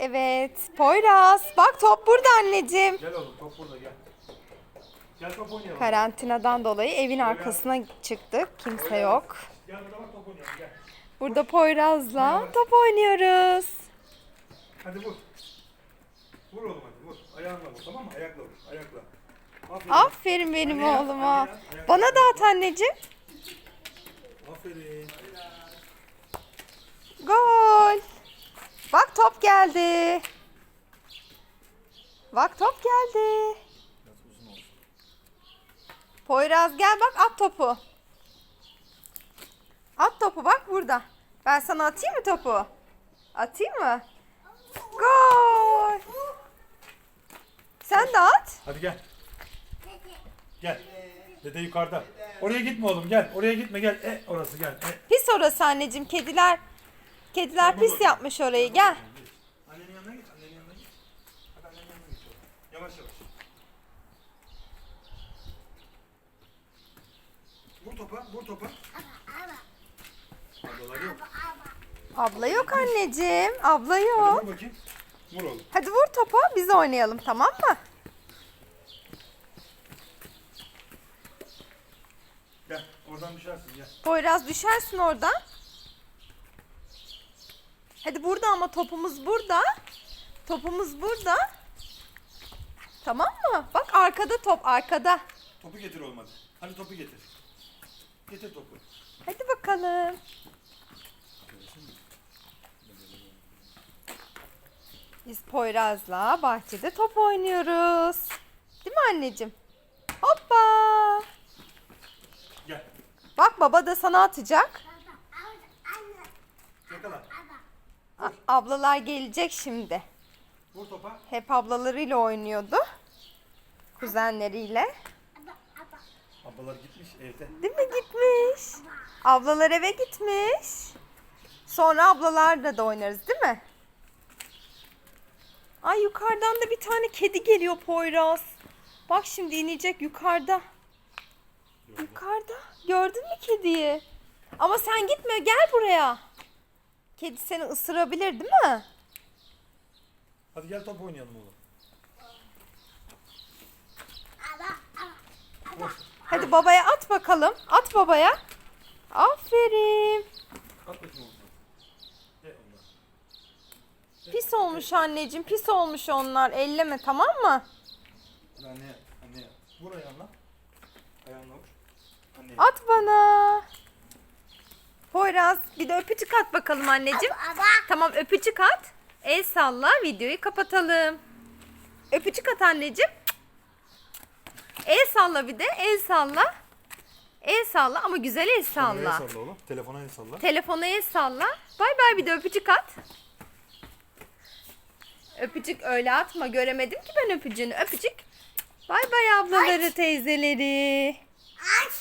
Evet. Poyraz. Bak top burada anneciğim. Gel oğlum top burada gel. Gel top oynayalım. Karantinadan dolayı evin arkasına çıktık. Kimse yok. Gel burada bak top oynayalım gel. Burada Poyraz'la top oynuyoruz. Hadi vur. Vur oğlum hadi vur. Ayağınla vur tamam mı? Ayakla vur. Ayakla. Aferin. Aferin benim Anne, oğluma. anne, anne. Bana da at anneciğim. Aferin. Gol. Bak top geldi. Bak top geldi. Poyraz gel bak at topu. At topu bak burada. Ben sana atayım mı topu? Atayım mı? Gol. Sen de at. Hadi gel. Gel. Dede yukarıda. Oraya gitme oğlum gel. Oraya gitme gel. E orası gel. E. Pis orası anneciğim. Kediler kediler pis yapmış orayı. Gel. Annenin yanına git. Annenin yanına git. Hadi annenin yanına git. Yavaş yavaş. Vur topa. Vur topa. Ablalar yok. Abla yok anneciğim. Abla Hadi yok. vur bakayım. Vur oğlum. Hadi vur topu biz oynayalım tamam mı? Gel. Oradan düşersin gel. Poyraz düşersin oradan. Hadi burada ama topumuz burada. Topumuz burada. Tamam mı? Bak arkada top arkada. Topu getir oğlum hadi. Hadi topu getir. Getir topu. Hadi bakalım. Biz Poyraz'la bahçede top oynuyoruz. Değil mi anneciğim? Hoppa. Gel. Bak baba da sana atacak. A- ablalar gelecek şimdi. Vur topa. Hep ablalarıyla oynuyordu. Kuzenleriyle. Ablalar gitmiş evde. Değil mi gitmiş? Ablalar eve gitmiş. Sonra ablalarla da oynarız değil mi? Ay yukarıdan da bir tane kedi geliyor Poyraz. Bak şimdi inecek yukarıda. Yukarıda. Gördün mü kediyi? Ama sen gitme gel buraya. Kedi seni ısırabilir değil mi? Hadi gel top oynayalım oğlum. Hadi babaya at bakalım. At babaya. Aferin. At bakayım oğlum. Gel onlar. Pis olmuş anneciğim. Pis olmuş onlar. Elleme tamam mı? Hadi anneye, anneye. Vur ayağınla. Ayağınla vur. Anneye. At bana. Poyraz bir de öpücük at bakalım anneciğim. Tamam öpücük at. El salla videoyu kapatalım. Öpücük at anneciğim. El salla bir de el salla. El salla ama güzel el Kameraya salla. salla oğlum. Telefona el salla. Telefona el salla. Bay bay bir de öpücük at. Öpücük öyle atma. Göremedim ki ben öpücüğünü. Öpücük. Bay bay ablaları, teyzeleri. Aç.